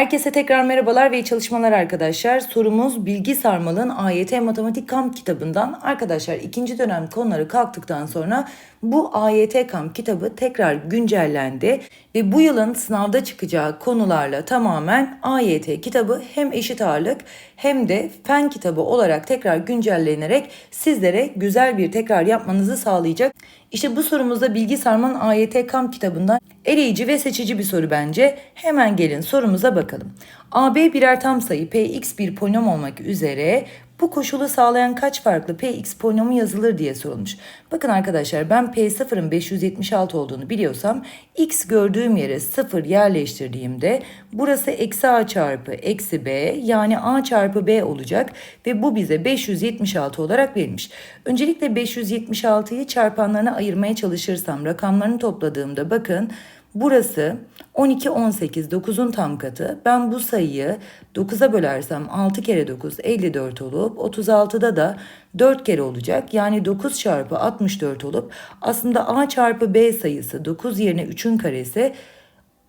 Herkese tekrar merhabalar ve iyi çalışmalar arkadaşlar. Sorumuz Bilgi Sarmal'ın AYT Matematik Kamp kitabından. Arkadaşlar ikinci dönem konuları kalktıktan sonra bu AYT Kamp kitabı tekrar güncellendi ve bu yılın sınavda çıkacağı konularla tamamen AYT kitabı hem eşit ağırlık hem de fen kitabı olarak tekrar güncellenerek sizlere güzel bir tekrar yapmanızı sağlayacak. İşte bu sorumuzda Bilgi Sarman AYT Kamp kitabından eleyici ve seçici bir soru bence. Hemen gelin sorumuza bakalım. AB birer tam sayı Px bir polinom olmak üzere bu koşulu sağlayan kaç farklı Px polinomu yazılır diye sorulmuş. Bakın arkadaşlar ben P0'ın 576 olduğunu biliyorsam x gördüğüm yere 0 yerleştirdiğimde burası eksi a çarpı eksi b yani a çarpı b olacak ve bu bize 576 olarak verilmiş. Öncelikle 576'yı çarpanlarına ayırmaya çalışırsam rakamlarını topladığımda bakın Burası 12, 18, 9'un tam katı. Ben bu sayıyı 9'a bölersem 6 kere 9 54 olup 36'da da 4 kere olacak. Yani 9 çarpı 64 olup aslında a çarpı b sayısı 9 yerine 3'ün karesi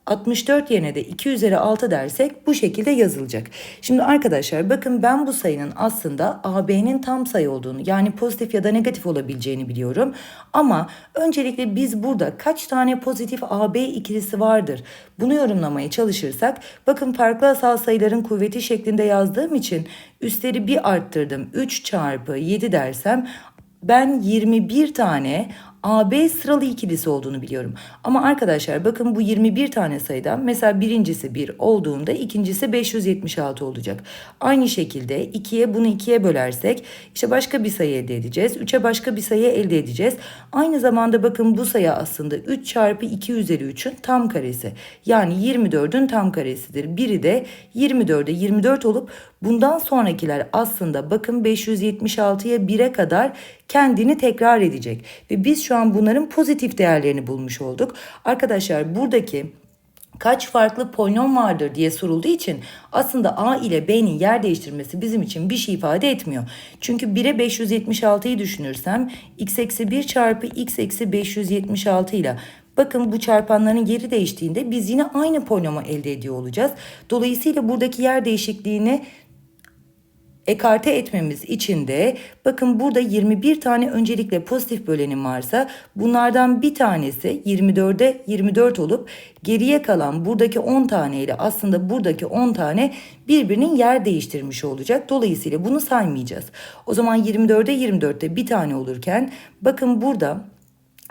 64 yerine de 2 üzeri 6 dersek bu şekilde yazılacak. Şimdi arkadaşlar bakın ben bu sayının aslında AB'nin tam sayı olduğunu yani pozitif ya da negatif olabileceğini biliyorum. Ama öncelikle biz burada kaç tane pozitif AB ikilisi vardır bunu yorumlamaya çalışırsak bakın farklı asal sayıların kuvveti şeklinde yazdığım için üstleri bir arttırdım 3 çarpı 7 dersem ben 21 tane AB sıralı ikilisi olduğunu biliyorum. Ama arkadaşlar bakın bu 21 tane sayıdan mesela birincisi 1 olduğunda ikincisi 576 olacak. Aynı şekilde 2'ye bunu 2'ye bölersek işte başka bir sayı elde edeceğiz. 3'e başka bir sayı elde edeceğiz. Aynı zamanda bakın bu sayı aslında 3 çarpı 2 üzeri 3'ün tam karesi. Yani 24'ün tam karesidir. Biri de 24'e 24 olup bundan sonrakiler aslında bakın 576'ya 1'e kadar kendini tekrar edecek. Ve biz şu an bunların pozitif değerlerini bulmuş olduk. Arkadaşlar buradaki kaç farklı polinom vardır diye sorulduğu için aslında A ile B'nin yer değiştirmesi bizim için bir şey ifade etmiyor. Çünkü 1'e 576'yı düşünürsem x eksi 1 çarpı x eksi 576 ile Bakın bu çarpanların geri değiştiğinde biz yine aynı polinomu elde ediyor olacağız. Dolayısıyla buradaki yer değişikliğini ekarte etmemiz için de bakın burada 21 tane öncelikle pozitif bölenim varsa bunlardan bir tanesi 24'e 24 olup geriye kalan buradaki 10 tane ile aslında buradaki 10 tane birbirinin yer değiştirmiş olacak. Dolayısıyla bunu saymayacağız. O zaman 24'e 24'te bir tane olurken bakın burada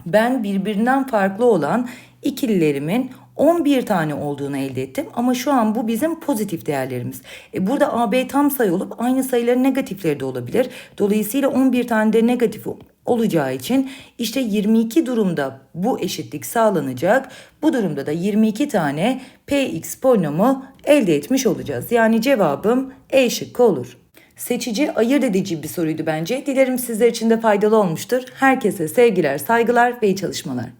ben birbirinden farklı olan ikililerimin 11 tane olduğunu elde ettim ama şu an bu bizim pozitif değerlerimiz. E burada AB tam sayı olup aynı sayıların negatifleri de olabilir. Dolayısıyla 11 tane de negatif olacağı için işte 22 durumda bu eşitlik sağlanacak. Bu durumda da 22 tane Px polinomu elde etmiş olacağız. Yani cevabım E şıkkı olur. Seçici, ayırt edici bir soruydu bence. Dilerim sizler için de faydalı olmuştur. Herkese sevgiler, saygılar ve iyi çalışmalar.